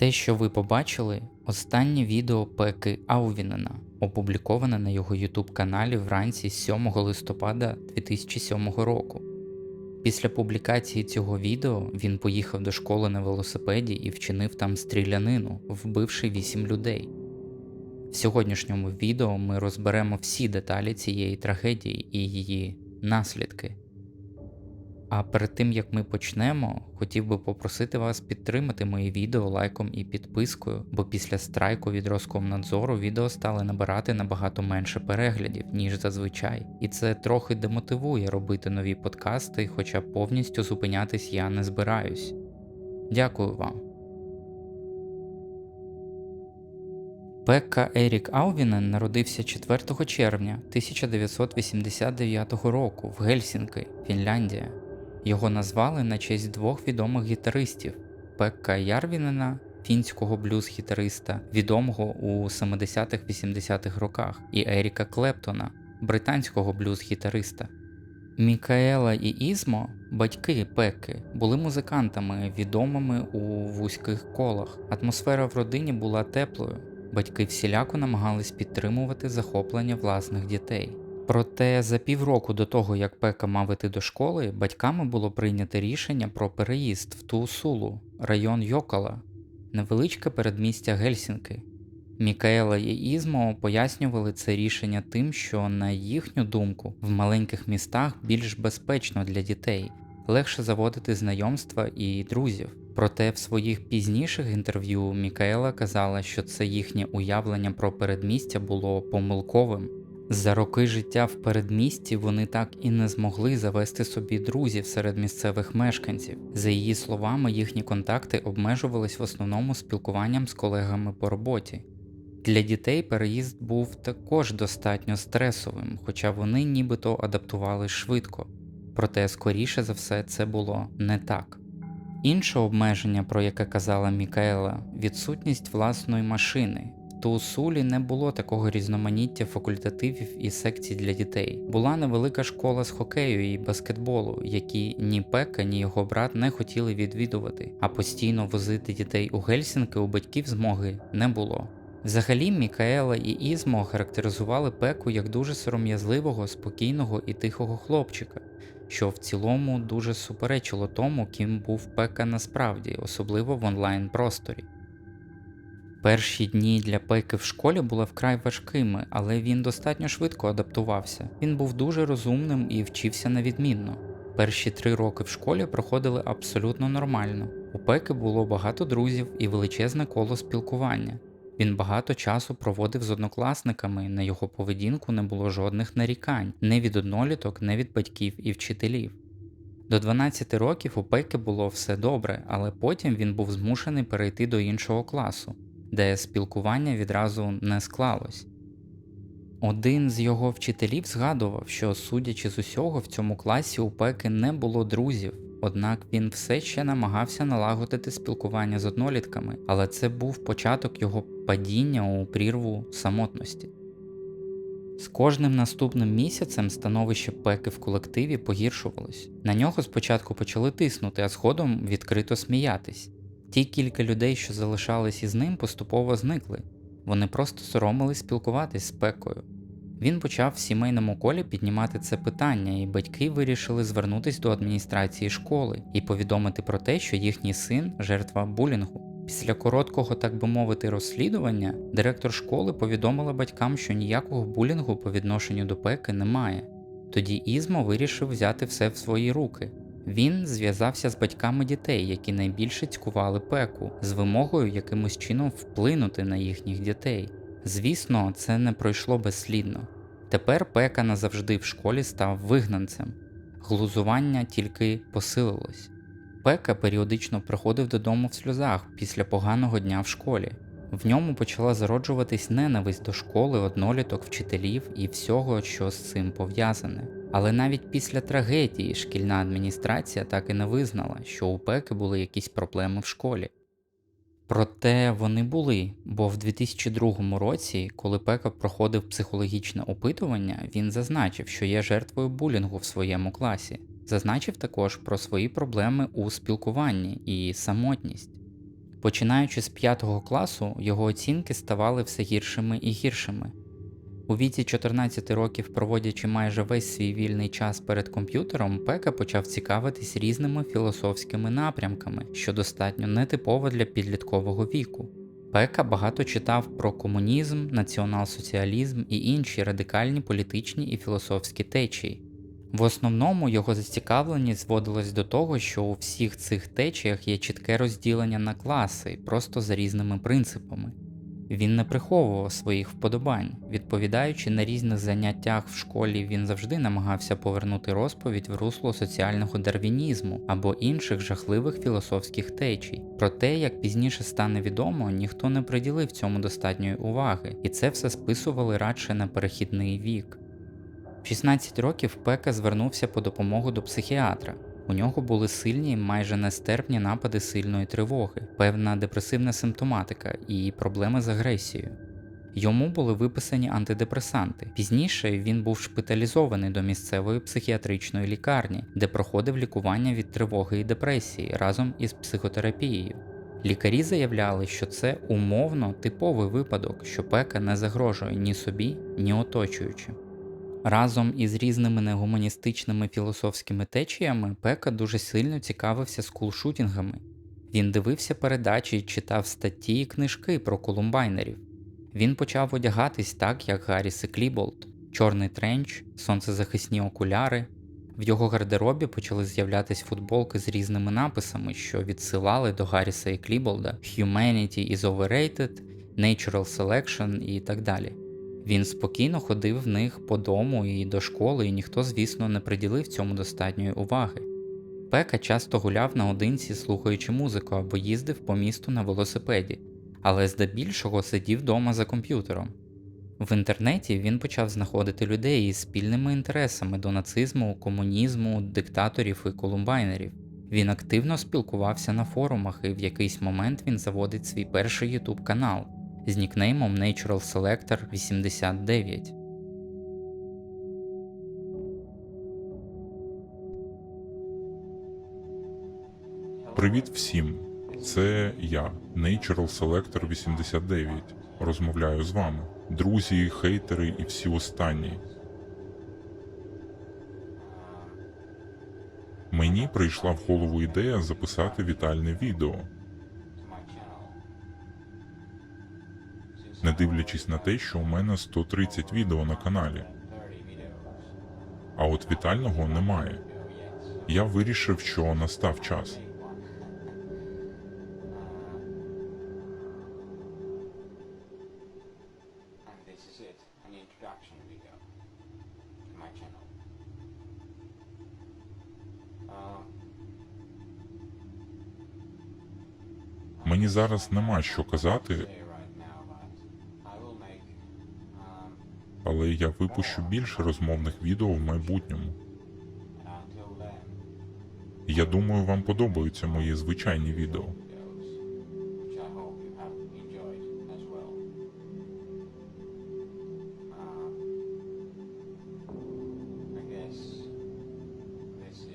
Те, що ви побачили, останнє відео Пеки Аувінена, опубліковане на його YouTube каналі вранці 7 листопада 2007 року. Після публікації цього відео він поїхав до школи на велосипеді і вчинив там стрілянину, вбивши 8 людей. В сьогоднішньому відео ми розберемо всі деталі цієї трагедії і її наслідки. А перед тим як ми почнемо, хотів би попросити вас підтримати мої відео лайком і підпискою, бо після страйку від Роскомнадзору відео стали набирати набагато менше переглядів, ніж зазвичай, і це трохи демотивує робити нові подкасти, хоча повністю зупинятись я не збираюсь. Дякую вам. Пекка Ерік Аувінен народився 4 червня 1989 року в Гельсінки, Фінляндія. Його назвали на честь двох відомих гітаристів Пекка Ярвінена, фінського блюз-гітариста, відомого у 70-80-х роках, і Еріка Клептона, британського блюз-гітариста. Мікаела і Ізмо, батьки Пекки, були музикантами, відомими у вузьких колах. Атмосфера в родині була теплою. Батьки всіляко намагались підтримувати захоплення власних дітей. Проте за півроку до того, як Пека мав іти до школи, батьками було прийнято рішення про переїзд в Туусулу, район Йокала, невеличке передмістя Гельсінки. Мікаела і Ізмо пояснювали це рішення тим, що, на їхню думку, в маленьких містах більш безпечно для дітей, легше заводити знайомства і друзів. Проте в своїх пізніших інтерв'ю Мікаела казала, що це їхнє уявлення про передмістя було помилковим. За роки життя в передмісті вони так і не змогли завести собі друзів серед місцевих мешканців. За її словами, їхні контакти обмежувались в основному спілкуванням з колегами по роботі. Для дітей переїзд був також достатньо стресовим, хоча вони нібито адаптували швидко, проте, скоріше за все, це було не так. Інше обмеження, про яке казала Мікаела, відсутність власної машини. То у Сулі не було такого різноманіття факультативів і секцій для дітей. Була невелика школа з хокею і баскетболу, які ні Пека, ні його брат не хотіли відвідувати, а постійно возити дітей у Гельсінки у батьків змоги не було. Взагалі, Мікаела і Ізмо характеризували Пеку як дуже сором'язливого, спокійного і тихого хлопчика, що в цілому дуже суперечило тому, ким був Пека насправді, особливо в онлайн просторі. Перші дні для Пеки в школі були вкрай важкими, але він достатньо швидко адаптувався. Він був дуже розумним і вчився невідмінно. Перші три роки в школі проходили абсолютно нормально. У Пеки було багато друзів і величезне коло спілкування. Він багато часу проводив з однокласниками, на його поведінку не було жодних нарікань, не від одноліток, не від батьків і вчителів. До 12 років у Пеки було все добре, але потім він був змушений перейти до іншого класу де спілкування відразу не склалось. Один з його вчителів згадував, що, судячи з усього, в цьому класі у Пеки не було друзів, однак він все ще намагався налагодити спілкування з однолітками, але це був початок його падіння у прірву самотності. З кожним наступним місяцем становище Пеки в колективі погіршувалось. На нього спочатку почали тиснути, а згодом відкрито сміятись. Ті кілька людей, що залишались із ним, поступово зникли, вони просто соромились спілкуватись з пекою. Він почав в сімейному колі піднімати це питання, і батьки вирішили звернутися до адміністрації школи і повідомити про те, що їхній син жертва булінгу. Після короткого, так би мовити, розслідування директор школи повідомила батькам, що ніякого булінгу по відношенню до пеки немає. Тоді Ізмо вирішив взяти все в свої руки він зв'язався з батьками дітей, які найбільше цькували пеку, з вимогою якимось чином вплинути на їхніх дітей. Звісно, це не пройшло безслідно. Тепер пека назавжди в школі став вигнанцем, глузування тільки посилилось. Пека періодично приходив додому в сльозах після поганого дня в школі. В ньому почала зароджуватись ненависть до школи, одноліток, вчителів і всього, що з цим пов'язане. Але навіть після трагедії шкільна адміністрація так і не визнала, що у Пеки були якісь проблеми в школі. Проте вони були, бо в 2002 році, коли Пека проходив психологічне опитування, він зазначив, що є жертвою булінгу в своєму класі, зазначив також про свої проблеми у спілкуванні і самотність. Починаючи з 5 класу, його оцінки ставали все гіршими і гіршими. У віці 14 років, проводячи майже весь свій вільний час перед комп'ютером, Пека почав цікавитись різними філософськими напрямками, що достатньо нетипово для підліткового віку. Пека багато читав про комунізм, націонал-соціалізм і інші радикальні політичні і філософські течії. В основному його зацікавленість зводилась до того, що у всіх цих течіях є чітке розділення на класи, просто за різними принципами. Він не приховував своїх вподобань. Відповідаючи на різних заняттях в школі, він завжди намагався повернути розповідь в русло соціального дарвінізму або інших жахливих філософських течій. Проте, як пізніше стане відомо, ніхто не приділив цьому достатньої уваги, і це все списували радше на перехідний вік. В 16 років Пека звернувся по допомогу до психіатра. У нього були сильні, майже нестерпні напади сильної тривоги, певна депресивна симптоматика і проблеми з агресією. Йому були виписані антидепресанти. Пізніше він був шпиталізований до місцевої психіатричної лікарні, де проходив лікування від тривоги і депресії разом із психотерапією. Лікарі заявляли, що це умовно типовий випадок, що пека не загрожує ні собі, ні оточуючим. Разом із різними негуманістичними філософськими течіями Пека дуже сильно цікавився скулшутінгами. Він дивився передачі читав статті і книжки про колумбайнерів. Він почав одягатись так, як Гарріс і Кліболт, чорний тренч, сонцезахисні окуляри. В його гардеробі почали з'являтись футболки з різними написами, що відсилали до Гарріса і Кліболда Humanity is overrated, Natural Selection і так далі. Він спокійно ходив в них по дому і до школи, і ніхто, звісно, не приділив цьому достатньої уваги. Пека часто гуляв наодинці, слухаючи музику або їздив по місту на велосипеді, але здебільшого сидів вдома за комп'ютером. В інтернеті він почав знаходити людей із спільними інтересами до нацизму, комунізму, диктаторів і колумбайнерів. Він активно спілкувався на форумах, і в якийсь момент він заводить свій перший YouTube канал з нікнеймом Natural Selector 89. Привіт всім! Це я, Natural Selector 89. Розмовляю з вами, друзі, хейтери і всі останні. Мені прийшла в голову ідея записати вітальне відео, не дивлячись на те, що у мене 130 відео на каналі, а от вітального немає. Я вирішив, що настав час. Uh, Мені зараз нема що казати, але я випущу більше розмовних відео в майбутньому. Я думаю, вам подобаються мої звичайні відео.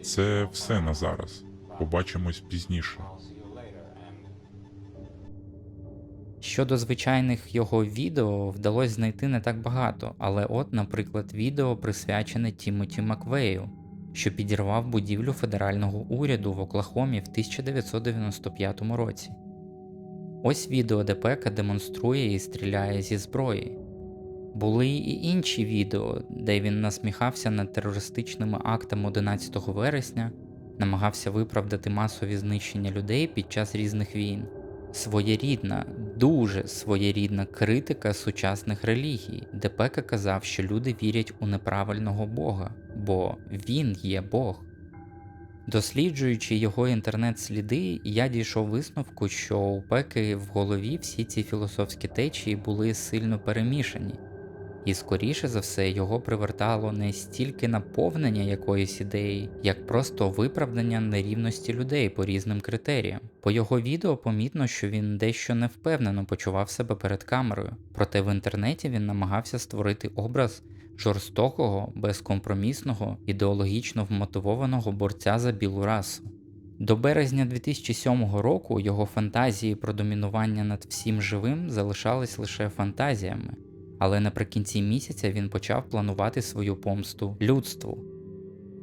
Це все на зараз. Побачимось пізніше. Щодо звичайних його відео вдалося знайти не так багато, але от, наприклад, відео присвячене Тімоті Маквею, що підірвав будівлю федерального уряду в Оклахомі в 1995 році. Ось відео, де Пека демонструє і стріляє зі зброї. Були і інші відео, де він насміхався над терористичними актами 11 вересня, намагався виправдати масові знищення людей під час різних війн. Своєрідна, дуже своєрідна критика сучасних релігій, де Пека казав, що люди вірять у неправильного Бога, бо він є Бог. Досліджуючи його інтернет-сліди, я дійшов висновку, що у Пеки в голові всі ці філософські течії були сильно перемішані, і скоріше за все його привертало не стільки наповнення якоїсь ідеї, як просто виправдання нерівності людей по різним критеріям. По його відео помітно, що він дещо невпевнено почував себе перед камерою, проте в інтернеті він намагався створити образ жорстокого, безкомпромісного, ідеологічно вмотивованого борця за білу расу. До березня 2007 року його фантазії про домінування над всім живим залишались лише фантазіями, але наприкінці місяця він почав планувати свою помсту людству.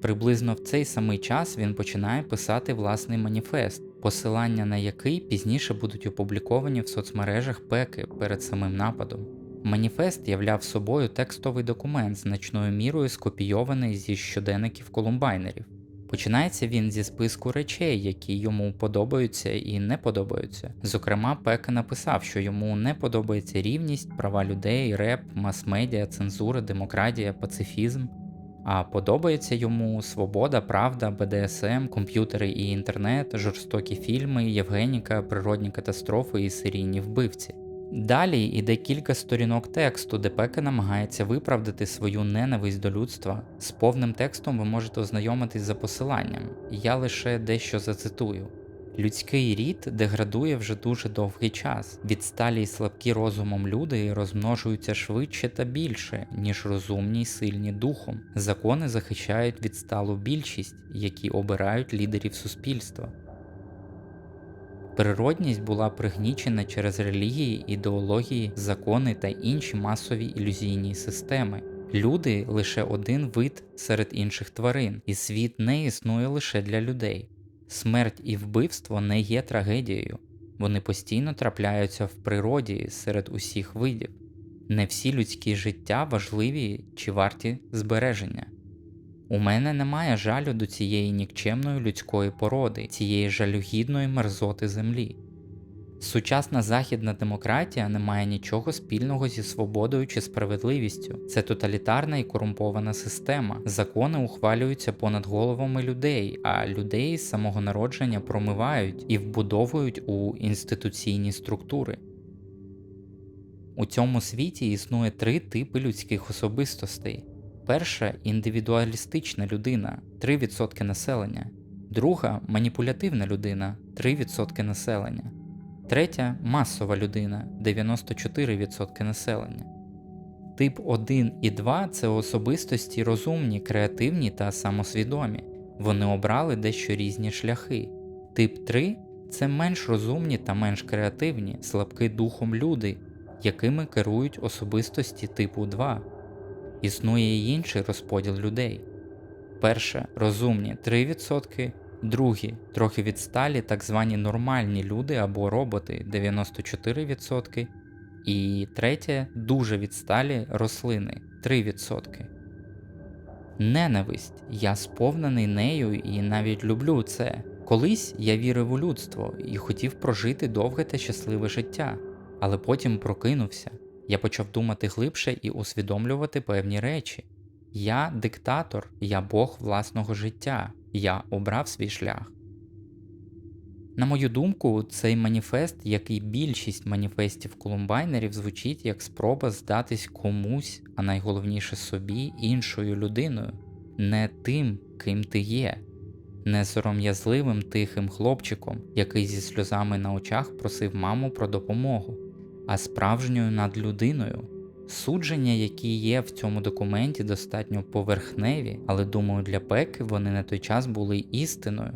Приблизно в цей самий час він починає писати власний маніфест, посилання на який пізніше будуть опубліковані в соцмережах Пеки перед самим нападом. Маніфест являв собою текстовий документ, значною мірою скопійований зі щоденників колумбайнерів. Починається він зі списку речей, які йому подобаються і не подобаються. Зокрема, Пека написав, що йому не подобається рівність, права людей, реп, мас-медіа, цензура, демократія, пацифізм. А подобається йому свобода, правда, БДСМ, комп'ютери і інтернет, жорстокі фільми, Євгеніка, природні катастрофи і серійні вбивці. Далі йде кілька сторінок тексту, де Пека намагається виправдати свою ненависть до людства. З повним текстом ви можете ознайомитись за посиланням. Я лише дещо зацитую. Людський рід деградує вже дуже довгий час. Відсталі й слабкі розумом люди розмножуються швидше та більше, ніж розумні й сильні духом. Закони захищають відсталу більшість, які обирають лідерів суспільства. Природність була пригнічена через релігії, ідеології, закони та інші масові ілюзійні системи. Люди лише один вид серед інших тварин, і світ не існує лише для людей. Смерть і вбивство не є трагедією, вони постійно трапляються в природі серед усіх видів. Не всі людські життя важливі чи варті збереження. У мене немає жалю до цієї нікчемної людської породи, цієї жалюгідної мерзоти землі. Сучасна західна демократія не має нічого спільного зі свободою чи справедливістю. Це тоталітарна і корумпована система. Закони ухвалюються понад головами людей, а людей з самого народження промивають і вбудовують у інституційні структури. У цьому світі існує три типи людських особистостей. Перша індивідуалістична людина 3% населення, друга маніпулятивна людина 3% населення, третя масова людина 94% населення. Тип 1 і 2 це особистості розумні, креативні та самосвідомі. Вони обрали дещо різні шляхи. Тип 3 це менш розумні та менш креативні, слабкі духом люди, якими керують особистості типу 2. Існує й інший розподіл людей. Перше розумні 3%, другі трохи відсталі так звані нормальні люди або роботи 94%, і третє дуже відсталі рослини 3%. Ненависть. Я сповнений нею і навіть люблю це. Колись я вірив у людство і хотів прожити довге та щасливе життя, але потім прокинувся. Я почав думати глибше і усвідомлювати певні речі. Я диктатор, я Бог власного життя, я обрав свій шлях. На мою думку, цей маніфест, як і більшість маніфестів колумбайнерів, звучить як спроба здатись комусь, а найголовніше собі, іншою людиною, не тим, ким ти є, не сором'язливим тихим хлопчиком, який зі сльозами на очах просив маму про допомогу а справжньою надлюдиною. Судження, які є в цьому документі, достатньо поверхневі, але думаю, для Пеки вони на той час були істиною.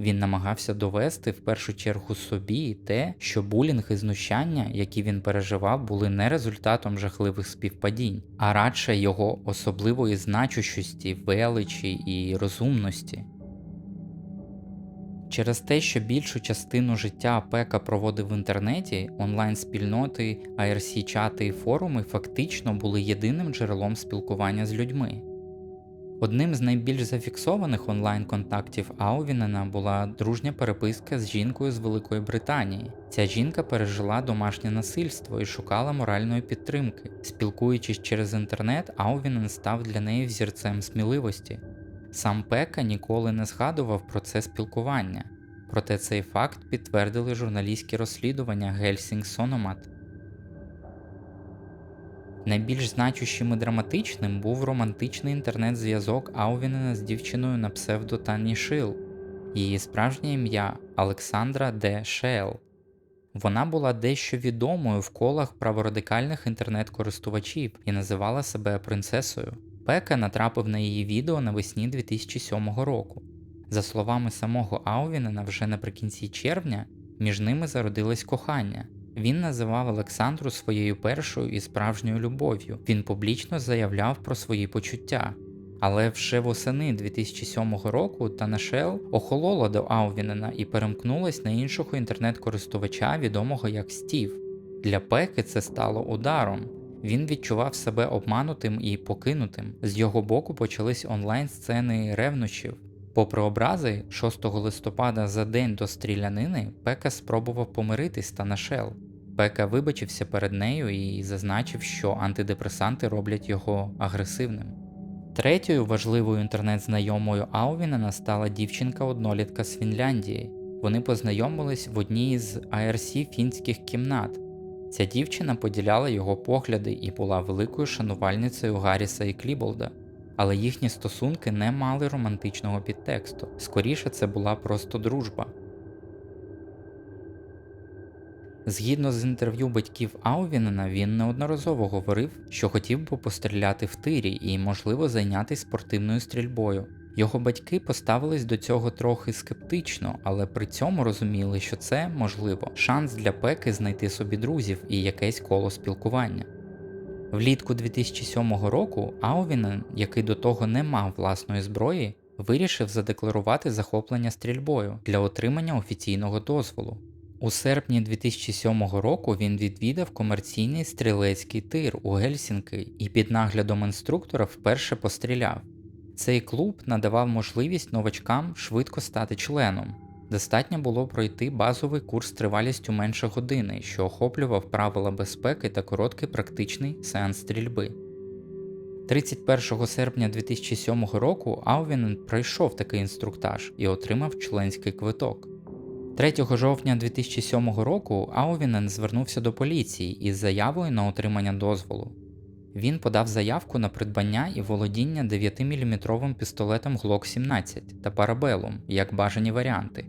Він намагався довести в першу чергу собі те, що булінг і знущання, які він переживав, були не результатом жахливих співпадінь, а радше його особливої значущості, величі і розумності. Через те, що більшу частину життя Пека проводив в інтернеті, онлайн-спільноти, IRC чати і форуми фактично були єдиним джерелом спілкування з людьми. Одним з найбільш зафіксованих онлайн-контактів Аувінена була дружня переписка з жінкою з Великої Британії. Ця жінка пережила домашнє насильство і шукала моральної підтримки. Спілкуючись через інтернет, Аувінен став для неї взірцем сміливості. Сам Пека ніколи не згадував про це спілкування, проте цей факт підтвердили журналістські розслідування Гельсінг Сономат. Найбільш значущим і драматичним був романтичний інтернет-зв'язок Аувінена з дівчиною на псевдо Тані Шил, її справжнє ім'я Олександра Де Шел. Вона була дещо відомою в колах праворадикальних інтернет-користувачів і називала себе принцесою. Пека натрапив на її відео навесні 2007 року. За словами самого Аувінена, вже наприкінці червня між ними зародилось кохання. Він називав Олександру своєю першою і справжньою любов'ю. Він публічно заявляв про свої почуття. Але вже восени 2007 року Танашел охолола до Аувінена і перемкнулась на іншого інтернет-користувача, відомого як Стів. Для Пеки це стало ударом. Він відчував себе обманутим і покинутим. З його боку почались онлайн-сцени ревнощів. Попри образи, 6 листопада за день до стрілянини Пека спробував помиритись з Танашел. Пека вибачився перед нею і зазначив, що антидепресанти роблять його агресивним. Третьою важливою інтернет-знайомою Аувінена стала дівчинка-однолітка з Фінляндії. Вони познайомились в одній з ARC фінських кімнат. Ця дівчина поділяла його погляди і була великою шанувальницею Гарріса і Кліболда, але їхні стосунки не мали романтичного підтексту. Скоріше, це була просто дружба. Згідно з інтерв'ю батьків Аувінена, він неодноразово говорив, що хотів би постріляти в тирі і, можливо, зайнятися спортивною стрільбою. Його батьки поставились до цього трохи скептично, але при цьому розуміли, що це, можливо, шанс для Пеки знайти собі друзів і якесь коло спілкування. Влітку 2007 року Аувінен, який до того не мав власної зброї, вирішив задекларувати захоплення стрільбою для отримання офіційного дозволу. У серпні 2007 року він відвідав комерційний стрілецький тир у Гельсінки і під наглядом інструктора вперше постріляв. Цей клуб надавав можливість новачкам швидко стати членом. Достатньо було пройти базовий курс тривалістю менше години, що охоплював правила безпеки та короткий практичний сеанс стрільби. 31 серпня 2007 року Аувінен пройшов такий інструктаж і отримав членський квиток. 3 жовтня 2007 року Аувінен звернувся до поліції із заявою на отримання дозволу. Він подав заявку на придбання і володіння 9-мм пістолетом Glock 17 та Parabellum як бажані варіанти.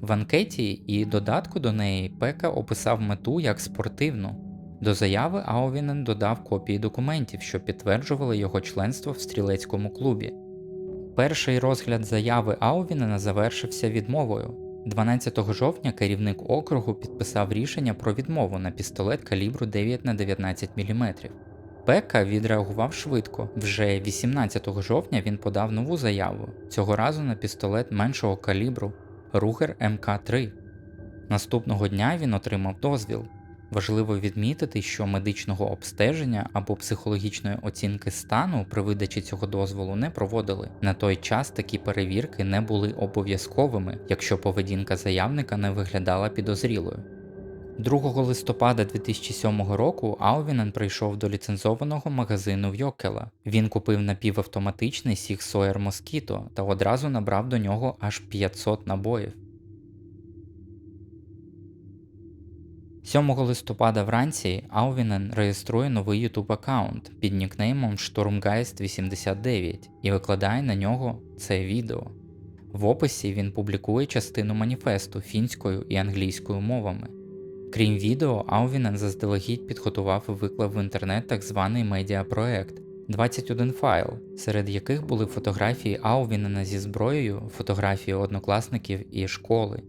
В анкеті і додатку до неї Пека описав мету як спортивну. До заяви Аувінен додав копії документів, що підтверджували його членство в стрілецькому клубі. Перший розгляд заяви Аувінена завершився відмовою. 12 жовтня керівник округу підписав рішення про відмову на пістолет калібру 9 на 19 мм. Пека відреагував швидко. Вже 18 жовтня він подав нову заяву, цього разу на пістолет меншого калібру Ruger МК3. Наступного дня він отримав дозвіл. Важливо відмітити, що медичного обстеження або психологічної оцінки стану при видачі цього дозволу не проводили. На той час такі перевірки не були обов'язковими, якщо поведінка заявника не виглядала підозрілою. 2 листопада 2007 року Аувінен прийшов до ліцензованого магазину в Йокела. Він купив напівавтоматичний Sig Sauer Mosquito та одразу набрав до нього аж 500 набоїв. 7 листопада вранці Аувінен реєструє новий YouTube аккаунт під нікнеймом Sturmgeist89 і викладає на нього це відео. В описі він публікує частину маніфесту фінською і англійською мовами. Крім відео, Аувінен заздалегідь підготував і виклав в інтернет так званий медіапроект 21 файл, серед яких були фотографії Аувінена зі зброєю, фотографії однокласників і школи.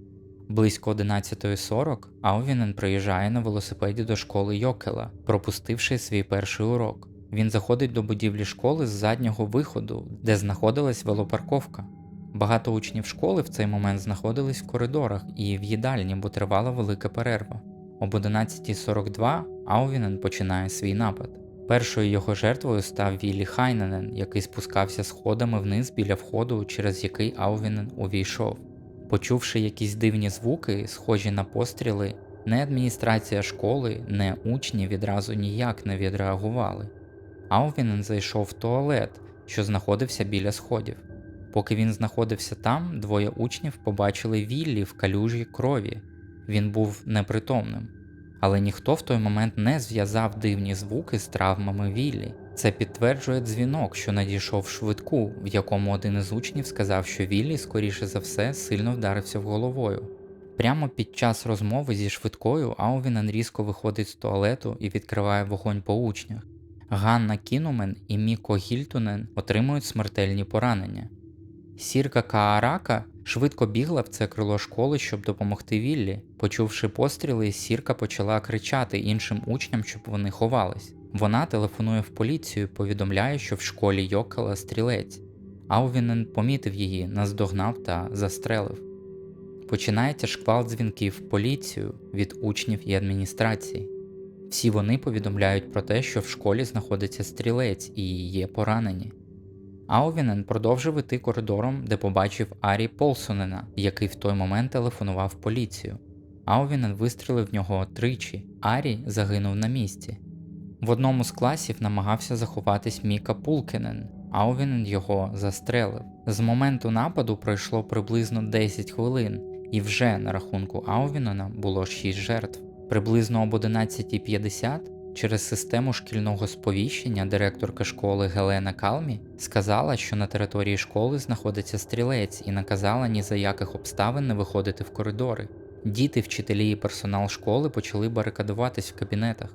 Близько 11.40 Аувінен приїжджає на велосипеді до школи Йокела, пропустивши свій перший урок. Він заходить до будівлі школи з заднього виходу, де знаходилась велопарковка. Багато учнів школи в цей момент знаходились в коридорах і в їдальні, бо тривала велика перерва. Об 11.42 Аувінен починає свій напад. Першою його жертвою став Віллі Хайненен, який спускався сходами вниз біля входу, через який Аувінен увійшов. Почувши якісь дивні звуки, схожі на постріли, не адміністрація школи, не учні відразу ніяк не відреагували. Аувінен зайшов в туалет, що знаходився біля сходів. Поки він знаходився там, двоє учнів побачили Віллі в калюжі крові. Він був непритомним. Але ніхто в той момент не зв'язав дивні звуки з травмами Віллі. Це підтверджує дзвінок, що надійшов швидку, в якому один із учнів сказав, що Віллі, скоріше за все, сильно вдарився в головою. Прямо під час розмови зі швидкою Аувінен різко виходить з туалету і відкриває вогонь по учнях. Ганна Кінумен і Міко Гільтунен отримують смертельні поранення. Сірка Каарака швидко бігла в це крило школи, щоб допомогти Віллі. Почувши постріли, сірка почала кричати іншим учням, щоб вони ховались. Вона телефонує в поліцію, повідомляє, що в школі йокала стрілець. Аувінен помітив її, наздогнав та застрелив. Починається шквал дзвінків в поліцію від учнів і адміністрації. Всі вони повідомляють про те, що в школі знаходиться стрілець і є поранені. Аувінен продовжив іти коридором, де побачив Арі Полсонена, який в той момент телефонував поліцію. Аувінен вистрелив в нього тричі, Арі загинув на місці. В одному з класів намагався заховатись Міка Пулкінен, Аувінен його застрелив. З моменту нападу пройшло приблизно 10 хвилин, і вже на рахунку Аувінена було 6 жертв. Приблизно об 11.50 через систему шкільного сповіщення директорка школи Гелена Калмі сказала, що на території школи знаходиться стрілець і наказала ні за яких обставин не виходити в коридори. Діти, вчителі і персонал школи почали барикадуватись в кабінетах.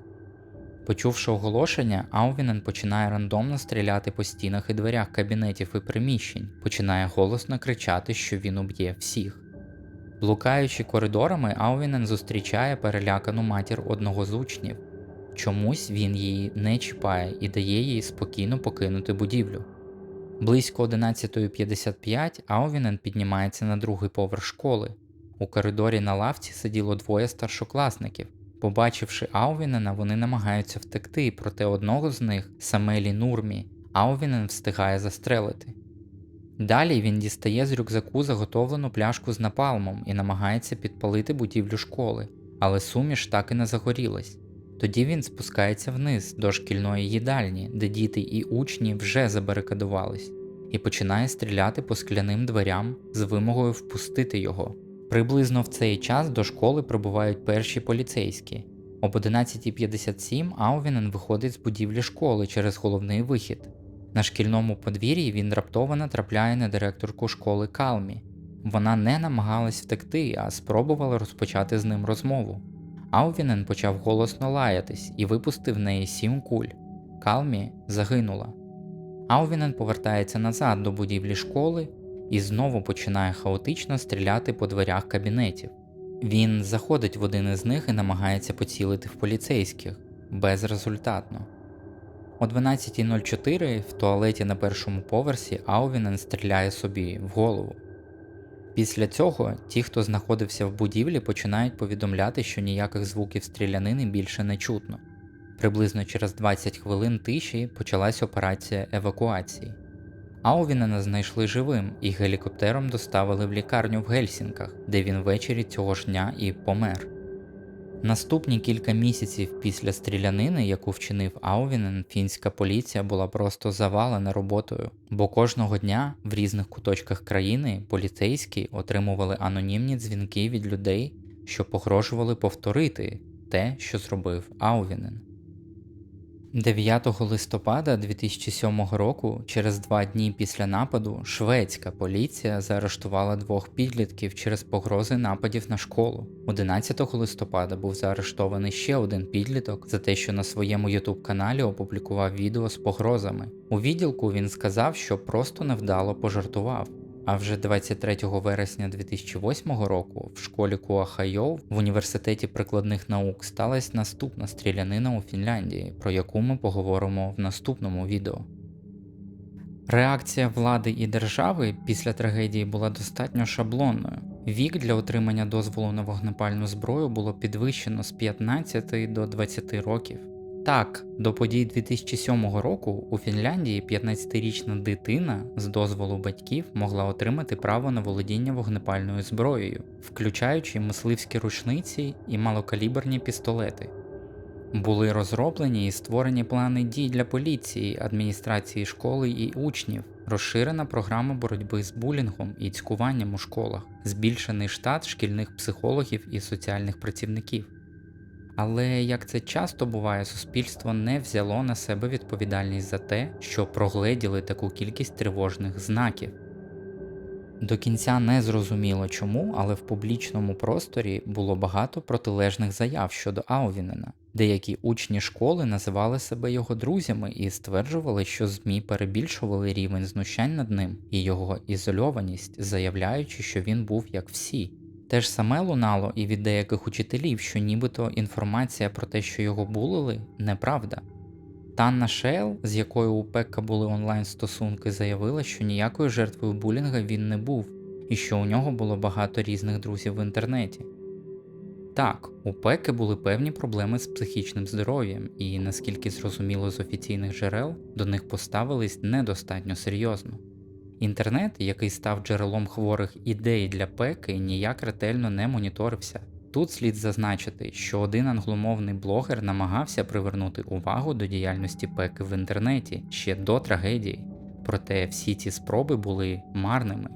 Почувши оголошення, Аувінен починає рандомно стріляти по стінах і дверях кабінетів і приміщень, починає голосно кричати, що він уб'є всіх. Блукаючи коридорами, Аувінен зустрічає перелякану матір одного з учнів. Чомусь він її не чіпає і дає їй спокійно покинути будівлю. Близько 11.55 Аувінен піднімається на другий поверх школи. У коридорі на лавці сиділо двоє старшокласників. Побачивши Аувінена, вони намагаються втекти, проте одного з них, Самелі Нурмі, Аувінен встигає застрелити. Далі він дістає з рюкзаку заготовлену пляшку з напалмом і намагається підпалити будівлю школи, але суміш так і не загорілась. Тоді він спускається вниз до шкільної їдальні, де діти і учні вже забарикадувались, і починає стріляти по скляним дверям з вимогою впустити його. Приблизно в цей час до школи прибувають перші поліцейські. Об 11.57 Аувінен виходить з будівлі школи через головний вихід. На шкільному подвір'ї він раптово натрапляє на директорку школи Калмі. Вона не намагалась втекти, а спробувала розпочати з ним розмову. Аувінен почав голосно лаятись і випустив в неї сім куль. Калмі загинула. Аувінен повертається назад до будівлі школи і знову починає хаотично стріляти по дверях кабінетів. Він заходить в один із них і намагається поцілити в поліцейських безрезультатно. О 12.04 в туалеті на першому поверсі Аувінен стріляє собі в голову. Після цього ті, хто знаходився в будівлі, починають повідомляти, що ніяких звуків стрілянини більше не чутно. Приблизно через 20 хвилин тиші почалась операція евакуації. Аувінена знайшли живим і гелікоптером доставили в лікарню в Гельсінках, де він ввечері цього ж дня і помер. Наступні кілька місяців після стрілянини, яку вчинив Аувінен, фінська поліція була просто завалена роботою, бо кожного дня в різних куточках країни поліцейські отримували анонімні дзвінки від людей, що погрожували повторити те, що зробив Аувінен. 9 листопада 2007 року, через два дні після нападу, шведська поліція заарештувала двох підлітків через погрози нападів на школу. 11 листопада був заарештований ще один підліток за те, що на своєму youtube каналі опублікував відео з погрозами. У відділку він сказав, що просто невдало пожартував. А вже 23 вересня 2008 року в школі Куахайоу в університеті прикладних наук сталася наступна стрілянина у Фінляндії, про яку ми поговоримо в наступному відео. Реакція влади і держави після трагедії була достатньо шаблонною. Вік для отримання дозволу на вогнепальну зброю було підвищено з 15 до 20 років. Так, до подій 2007 року у Фінляндії 15-річна дитина з дозволу батьків могла отримати право на володіння вогнепальною зброєю, включаючи мисливські рушниці і малокаліберні пістолети. Були розроблені і створені плани дій для поліції, адміністрації школи і учнів, розширена програма боротьби з булінгом і цькуванням у школах, збільшений штат шкільних психологів і соціальних працівників. Але як це часто буває, суспільство не взяло на себе відповідальність за те, що прогледіли таку кількість тривожних знаків. До кінця не зрозуміло чому, але в публічному просторі було багато протилежних заяв щодо Аувінена. Деякі учні школи називали себе його друзями і стверджували, що ЗМІ перебільшували рівень знущань над ним і його ізольованість, заявляючи, що він був як всі. Те ж саме лунало і від деяких учителів, що нібито інформація про те, що його булили, неправда. Танна Шейл, з якою у Пекка були онлайн стосунки, заявила, що ніякою жертвою булінга він не був, і що у нього було багато різних друзів в інтернеті. Так, у Пеки були певні проблеми з психічним здоров'ям, і наскільки зрозуміло з офіційних джерел, до них поставились недостатньо серйозно. Інтернет, який став джерелом хворих ідей для Пеки, ніяк ретельно не моніторився. Тут слід зазначити, що один англомовний блогер намагався привернути увагу до діяльності Пеки в інтернеті ще до трагедії, проте всі ці спроби були марними.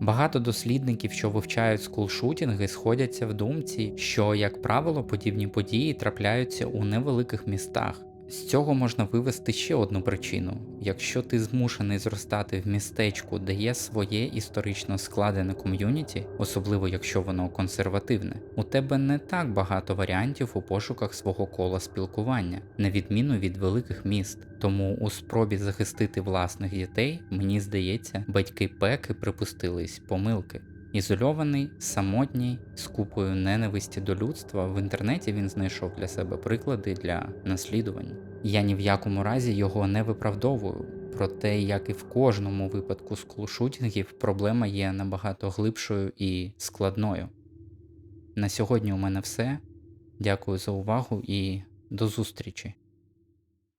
Багато дослідників, що вивчають скулшутінги, сходяться в думці, що, як правило, подібні події трапляються у невеликих містах. З цього можна вивести ще одну причину: якщо ти змушений зростати в містечку, де є своє історично складене ком'юніті, особливо якщо воно консервативне, у тебе не так багато варіантів у пошуках свого кола спілкування, на відміну від великих міст. Тому у спробі захистити власних дітей, мені здається, батьки пеки припустились помилки. Ізольований, самотній, з купою ненависті до людства, в інтернеті він знайшов для себе приклади для наслідування. Я ні в якому разі його не виправдовую. Проте, як і в кожному випадку скулшутінгів, проблема є набагато глибшою і складною. На сьогодні у мене все. Дякую за увагу і до зустрічі!